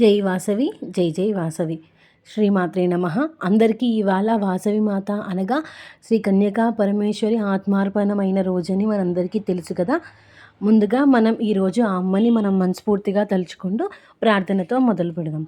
జై వాసవి జై జై వాసవి. శ్రీమాత్రే నమ. అందరికీ ఇవాళ వాసవి మాత అనగా శ్రీ కన్యకా పరమేశ్వరి ఆత్మార్పణమైన రోజని మనందరికీ తెలుసు కదా. ముందుగా మనం ఈరోజు ఆ అమ్మని మనం మనస్ఫూర్తిగా తలుచుకుంటూ ప్రార్థనతో మొదలు పెడదాం.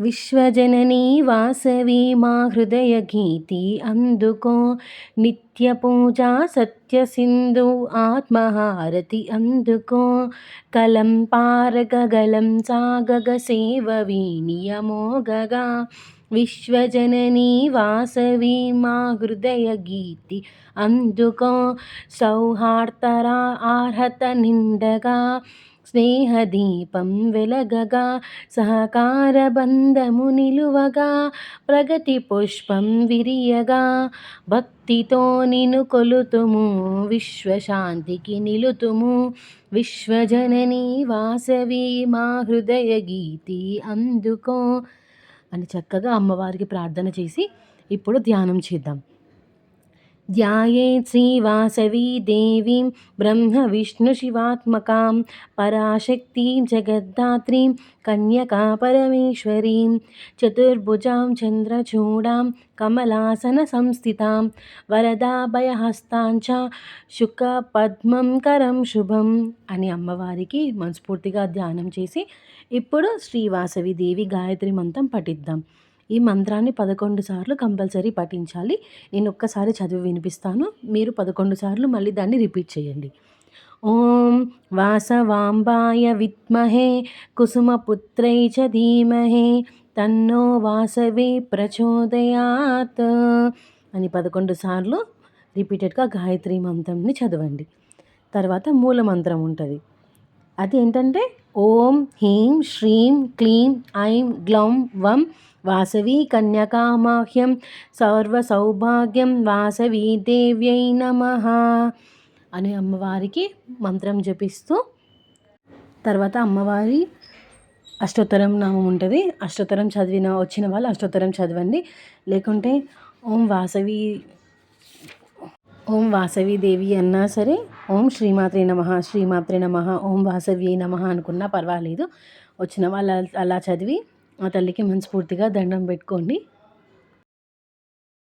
విశ్వజననీ వాసవి మా హృదయ గీతి అందుకో. నిత్య పూజా సత్య సింధు ఆత్మహారతి అందుకో. కలం పారగగలం సాగగ సేవ వినియమోగగా విశ్వజననీ వాసవి మా హృదయ గీతి. అందుకో సౌహార్తరా అర్హత నిండగా స్నేహదీపం వెలగగా సహకార బంధము నిలువగా ప్రగతి పుష్పం విరియగా. భక్తితో నిను కొలుతుము విశ్వశాంతికి నిలుతుము. విశ్వజననీ వాసవి మా హృదయ గీతి. అందుకో అని చక్కగా అమ్మవారికి ప్రార్థన చేసి ఇప్పుడు ధ్యానం చేద్దాం. ధ్యాయేత్ విష్ణు శివాత్మకాం పరాశక్తిं జగద్ధాత్రీం కన్యకా పరమేశ్వరీం చతుర్భుజాం చంద్రచూడాం కమలాసన సంస్థితాం వరదాభయహస్తాంచ శుక పద్మం కరం శుభం అని అమ్మవారికి మనస్ఫూర్తిగా ధ్యానం చేసి ఇప్పుడు శ్రీవాసవి దేవి గాయత్రి మంత్రం పఠిద్దాం. ఈ మంత్రాన్ని పదకొండు సార్లు కంపల్సరీ పఠించాలి. నేను ఒక్కసారి చదివి వినిపిస్తాను. మీరు పదకొండు సార్లు మళ్ళీ దాన్ని రిపీట్ చేయండి. ఓం వాసవాంబాయ విద్మహే కుసుమపుత్రై చ ధీమహే తన్నో వాసవి ప్రచోదయాత్ అని పదకొండు సార్లు రిపీటెడ్గా గాయత్రి మంత్రంని చదవండి. తర్వాత మూల మంత్రం ఉంటుంది. అది ఏంటంటే ఓం హ్రీం శ్రీం క్లీం ఐం గ్లౌం వం వాసవి కన్యకామాహ్యం సౌభాగ్యం వాసవి దేవ్యై నమ అనే అమ్మవారికి మంత్రం జపిస్తూ తర్వాత అమ్మవారి అష్టోత్తరం నామం ఉంటుంది. అష్టోత్తరం చదివిన వచ్చిన వాళ్ళు అష్టోత్తరం చదవండి. లేకుంటే ఓం వాసవి ఓం వాసవి దేవి అన్నా సరే ఓం శ్రీమాత్రే నమ శ్రీమాత్రే నమ ఓం వాసవి నమ అనుకున్నా పర్వాలేదు. వచ్చిన వాళ్ళు అలా చదివి ఆ తల్లికి మనస్ఫూర్తిగా దండం పెట్టుకోండి.